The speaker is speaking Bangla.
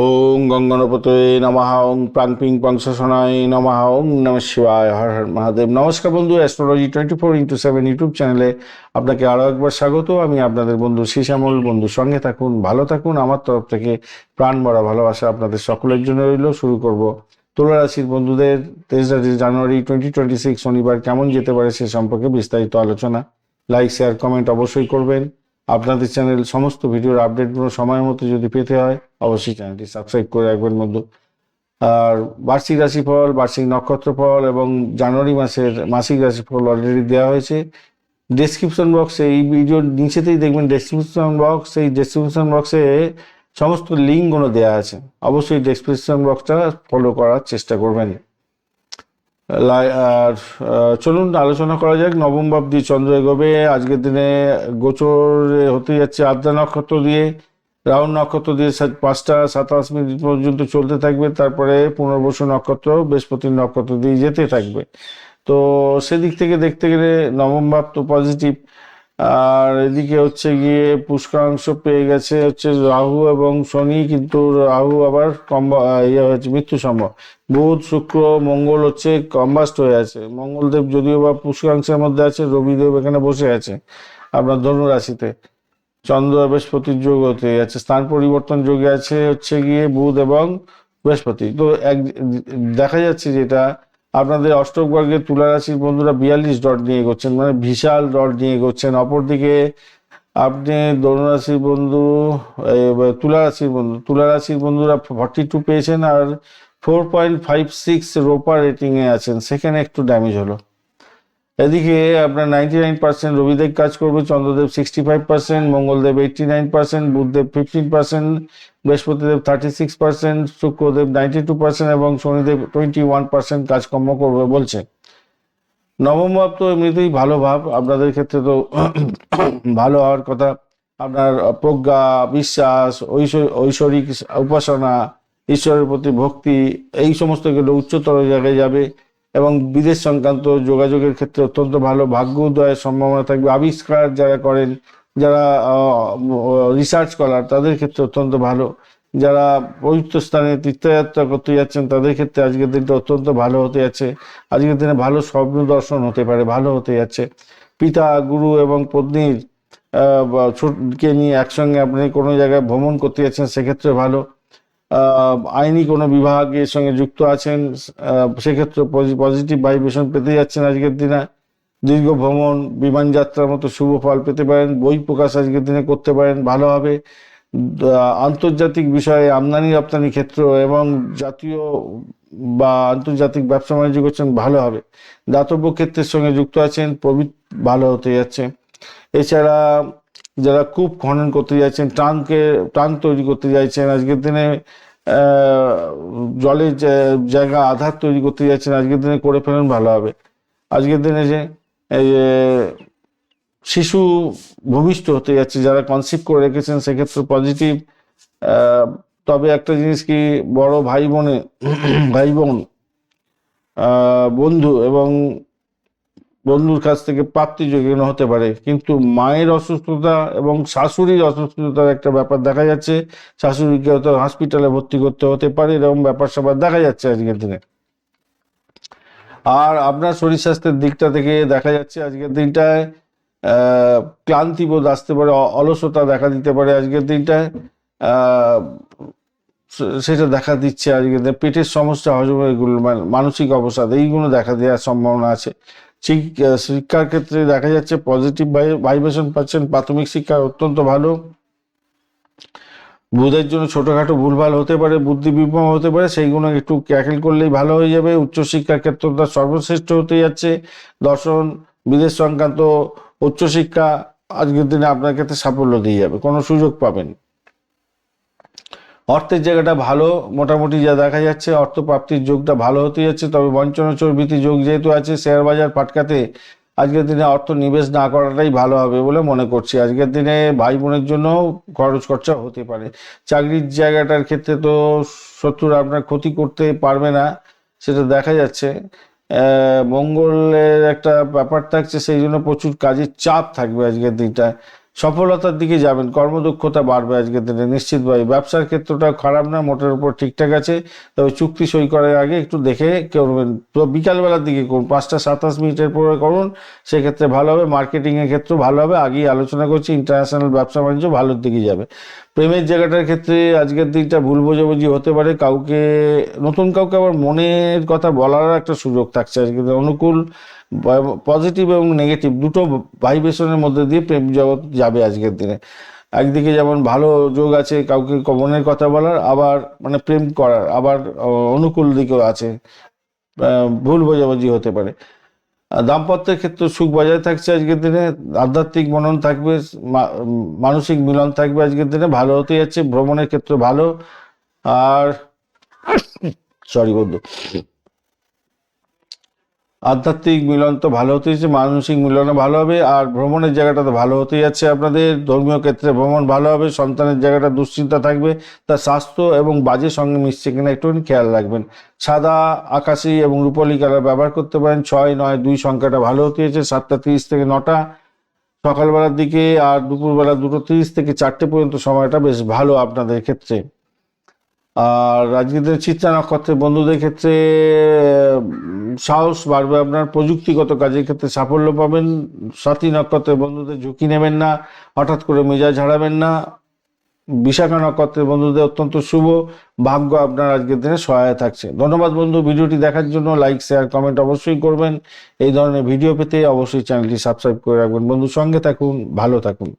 ওং গঙ্গনপতয়ে নমঃ, ওং প্রাং পিং পংশনায় নমঃ, ওং নম শিবায়, হর হর মহাদেব। নমস্কার বন্ধু astrology twenty four into seven YouTube চ্যানেলে আপনাকে আরও একবার স্বাগত। আমি আপনাদের বন্ধু শ্রীশ্যামল। বন্ধু, সঙ্গে থাকুন, ভালো থাকুন। আমার তরফ থেকে প্রাণ ভরা ভালোবাসা আপনাদের সকলের জন্য রইল। শুরু করব তুলা রাশির বন্ধুদের। তেইশে জানুয়ারি টোয়েন্টি টোয়েন্টি সিক্স শনিবার কেমন যেতে পারে সে সম্পর্কে বিস্তারিত আলোচনা। লাইক শেয়ার কমেন্ট অবশ্যই করবেন। আপনাদের চ্যানেল সমস্ত ভিডিওর আপডেটগুলো সময় মতো যদি পেতে হয়, অবশ্যই চ্যানেলটি সাবস্ক্রাইব করে রাখবেন বন্ধু। আর বার্ষিক রাশিফল, বার্ষিক নক্ষত্রফল এবং জানুয়ারি মাসের মাসিক রাশিফল অলরেডি দেওয়া হয়েছে। ডেসক্রিপশন বক্সে এই ভিডিওর নিচেতেই দেখবেন ডেসক্রিপশন বক্স এই ডেসক্রিপশন বক্সে সমস্ত লিঙ্কগুলো দেওয়া আছে। অবশ্যই ডেসক্রিপশন বক্সটা ফলো করার চেষ্টা করবেন। আর চলুন, আলোচনা করা যাক। নবম বাবদি চন্দ্র এগোবে আজকের দিনে গোচর হতে যাচ্ছে আদ্রা নক্ষত্র দিয়ে। রাহুল নক্ষত্র দিয়ে পাঁচটা, সাতাশ মিনিট পর্যন্ত চলতে থাকবে। তারপরে পুনর্বসু নক্ষত্র বৃহস্পতির নক্ষত্র দিয়ে যেতে থাকবে। তো সেদিক থেকে দেখতে গেলে নবম ভাব তো পজিটিভ আর এদিকে হচ্ছে গিয়ে পুষ্কাংশ পেয়ে গেছে হচ্ছে রাহু এবং শনি, কিন্তু রাহু আবার কম ইয়ে হয়েছে, মৃত্যু বুধ, শুক্র, মঙ্গল হচ্ছে কম্বাস্ট হয়ে আছে। মঙ্গলদেব যদিও বা পুষ্কাংশের মধ্যে আছে, রবিদেব এখানে বসে আছে, আপনার ধনু রাশিতে চন্দ্র বৃহস্পতির যোগ হতে আছে স্থান পরিবর্তন যোগে আছে হচ্ছে গিয়ে বুধ এবং বৃহস্পতি। তো এক, দেখা যাচ্ছে যেটা আপনাদের অষ্টম বর্গের তুলারাশির বন্ধুরা বিয়াল্লিশ ডট নিয়ে করছেন মানে বিশাল ডট নিয়ে এগোচ্ছেন। অপরদিকে আপনি ধনুরাশির বন্ধু তুলারাশির বন্ধু, তুলারাশির বন্ধুরা ফর্টি টু পেয়েছেন আর ফোর পয়েন্ট ফাইভ সিক্স রোপার রেটিংয়ে আছেন, সেখানে একটু ড্যামেজ হলো। এদিকে আপনার নাইনটি নাইন পার্সেন্ট রবিদেব কাজ করবে, Chandradev sixty five percent Mangaldev eighty nine percent Budhdev fifteen percent Brihaspatidev thirty six percent Shukradev ninety two percent এবং শনিদেব টোয়েন্টি ওয়ান পার্সেন্ট কাজকর্ম করবে বলছে। নবম ভাব তো এমনিতেই ভালো ভাব, আপনাদের ক্ষেত্রে তো ভালো হওয়ার কথা। আপনার প্রজ্ঞা, বিশ্বাস, ঐশ্বর- ঐশ্বরিক উপাসনা, ঈশ্বরের প্রতি ভক্তি, এই সমস্ত গেলে উচ্চতর জায়গায় যাবে। এবং বিদেশ সংক্রান্ত যোগাযোগের ক্ষেত্রে অত্যন্ত ভালো ভাগ্য উদয়ের সম্ভাবনা থাকবে। আবিষ্কার যারা করেন, যারা রিসার্চ করার, তাদের ক্ষেত্রে অত্যন্ত ভালো। যারা পবিত্র স্থানে তীর্থযাত্রা করতে যাচ্ছেন, তাদের ক্ষেত্রে আজকের দিনটা অত্যন্ত ভালো হতে যাচ্ছে। আজকের দিনে ভালো স্বপ্ন দর্শন হতে পারে, ভালো হতে যাচ্ছে। পিতা, গুরু এবং পত্নীর ছোটকে নিয়ে একসঙ্গে আপনি কোনো জায়গায় ভ্রমণ করতে যাচ্ছেন, সেক্ষেত্রে ভালো। আইনি কোনো বিভাগের সঙ্গে যুক্ত আছেন সেক্ষেত্রে পজিটিভ ভাইব্রেশন পেতে যাচ্ছেন আজকের দিনে। দীর্ঘ ভ্রমণ, বিমান যাত্রার মতো শুভ ফল পেতে পারেন, বই প্রকাশ আজকের দিনে করতে পারেন ভালোভাবে আন্তর্জাতিক বিষয়ে আমদানি রপ্তানি ক্ষেত্র এবং জাতীয় বা আন্তর্জাতিক ব্যবসা বাণিজ্য করছেন, ভালো হবে। দাতব্য ক্ষেত্রের সঙ্গে যুক্ত আছেন প্রবৃত ভালো হতে যাচ্ছে। এছাড়া যারা কূপ খনন করতে যাচ্ছেন টানকে টান তৈরি করতে চাইছেন আজকের দিনে জলের জায়গা আধার তৈরি করতে যাচ্ছেন, আজকের দিনে করে ফেলেন, ভালো হবে। আজকের দিনে যে শিশু ভূমিষ্ঠ হতে যাচ্ছে, যারা কনসিভ করে রেখেছেন, সেক্ষেত্রে পজিটিভ তবে একটা জিনিস কি, বড় ভাই বোনে, ভাই বোন বন্ধু এবং বন্ধুর কাছ থেকে প্রাপ্তি যোগানো হতে পারে। কিন্তু মায়ের অসুস্থতা এবং শাশুড়ির অসুস্থতার একটা ব্যাপার দেখা যাচ্ছে। শাশুড়িকে হয়তো হসপিটালে ভর্তি করতে হতে পারে, এরকম ব্যাপার স্যাপার দেখা যাচ্ছে আজকের দিনে। আর আপনার শরীর স্বাস্থ্যের দিকটা থেকে দেখা যাচ্ছে আজকের দিনটায় ক্লান্তি বোধ আসতে পারে অলসতা দেখা দিতে পারে আজকের দিনটায়। সেটা দেখা দিচ্ছে আজকের দিনে। পেটের সমস্যা হজম এগুলো মানে মানসিক অবসাদ, এইগুলো দেখা দেওয়ার সম্ভাবনা আছে। শিক- শিক্ষার ক্ষেত্রে দেখা যাচ্ছে পজিটিভ ভাইব্রেশন পাচ্ছেন। প্রাথমিক শিক্ষা অত্যন্ত ভালো। বুধের জন্য ছোটখাটো ভুলভাল হতে পারে, বুদ্ধি বিভ্রম হতে পারে, সেইগুলো একটু ক্যাকেল করলেই ভালো হয়ে যাবে। উচ্চশিক্ষার ক্ষেত্রে তার সর্বশ্রেষ্ঠ হতে যাচ্ছে। দর্শন, বিদেশ সংক্রান্ত উচ্চশিক্ষা আজকের দিনে আপনার ক্ষেত্রে সাফল্য দিয়ে যাবে। কোনো সুযোগ পাবেন। অর্থের জায়গাটা ভালো, মোটামুটি যা দেখা যাচ্ছে অর্থ প্রাপ্তির যোগটা ভালো হতে যাচ্ছে। তবে বঞ্চনা চর্বিতি যোগ যেহেতু আছে, শেয়ার বাজার পাটকাতে আজকের দিনে অর্থ নিবেশ না করাটাই ভালো হবে বলে মনে করছি। আজকের দিনে ভাই বোনের জন্য খরচ খরচা হতে পারে। চাকরির জায়গাটার ক্ষেত্রে তো শত্রুরা আপনার ক্ষতি করতে পারবে না, সেটা দেখা যাচ্ছে। মঙ্গলের একটা ব্যাপার থাকছে, সেই জন্য প্রচুর কাজের চাপ থাকবে আজকের দিনটা। সফলতার দিকে যাবেন। কর্মদক্ষতা বাড়বে আজকের দিনে। নিশ্চিতভাবে ব্যবসার ক্ষেত্রটা খারাপ না, মোটের উপর ঠিকঠাক আছে। তবে চুক্তি সই করার আগে একটু দেখে করবেন। তো বিকালবেলার দিকে করুন। পাঁচটা সাতাশ মিনিটের পরে করুন। সেক্ষেত্রে ভালো হবে। মার্কেটিংয়ের ক্ষেত্রেও ভালো হবে। আগেই আলোচনা করছি। ইন্টারন্যাশনাল ব্যবসা বাণিজ্য ভালোর দিকে যাবে। প্রেমের জায়গাটার ক্ষেত্রে আজকের দিনটা ভুল বোঝাবুঝি হতে পারে। কাউকে, নতুন কাউকে আবার মনের কথা বলার একটা সুযোগ থাকছে আজকে অনুকূল পজিটিভ এবং নেগেটিভ দুটো ভাইব্রেশনের মধ্যে দিয়ে প্রেম জগৎ যাবে আজকের দিনে। একদিকে যেমন ভালো যোগ আছে, কাউকে মনের কথা বলার, আবার মানে প্রেম করার, আবার অনুকূল দিকেও আছে। ভুল বোঝাবুঝি হতে পারে। দাম্পত্যের ক্ষেত্রে সুখ বজায় থাকছে আজকের দিনে, আধ্যাত্মিক মনন থাকবে মানসিক মিলন থাকবে আজকের দিনে, ভালো হতে যাচ্ছে, ভ্রমণের ক্ষেত্রে ভালো। আর সরি বন্ধু। আধ্যাত্মিক মিলন তো ভালো হতে যাচ্ছে, মানসিক মিলনও ভালো হবে, আর ভ্রমণের জায়গাটা তো ভালো হতে যাচ্ছে আপনাদের। ধর্মীয় ক্ষেত্রে ভ্রমণ ভালো হবে, সন্তানের জায়গাটা দুশ্চিন্তা থাকবে তার স্বাস্থ্য এবং বাজের সঙ্গে মিশছে কিনা একটুখানি খেয়াল রাখবেন। সাদা, আকাশি এবং রূপলি কালার ব্যবহার করতে পারেন, ছয়, নয়, দুই সংখ্যাটা ভালো হতে যাচ্ছে, সাতটা, তিরিশ থেকে নটা। সকালবেলার দিকে আর দুপুরবেলা দুটো, তিরিশ থেকে চারটে পর্যন্ত সময়টা বেশ ভালো আপনাদের ক্ষেত্রে। আর আজকের চিত্রা নক্ষত্রের বন্ধুদের ক্ষেত্রে সাহস বাড়বে আপনার, প্রযুক্তিগত কাজের ক্ষেত্রে সাফল্য পাবেন। সাথী নক্ষত্রের বন্ধুদের ঝুঁকি নেবেন না, হঠাৎ করে মেজাজ হারাবেন না। বিশাখা নক্ষত্রের বন্ধুদের অত্যন্ত শুভ, ভাগ্য আপনার আজকের দিনে সহায় থাকছে। ধন্যবাদ বন্ধু, ভিডিওটি দেখার জন্য লাইক, শেয়ার, কমেন্ট অবশ্যই করবেন। এই ধরনের ভিডিও পেতে অবশ্যই চ্যানেলটি সাবস্ক্রাইব করে রাখবেন। বন্ধু, সঙ্গে থাকুন, ভালো থাকুন।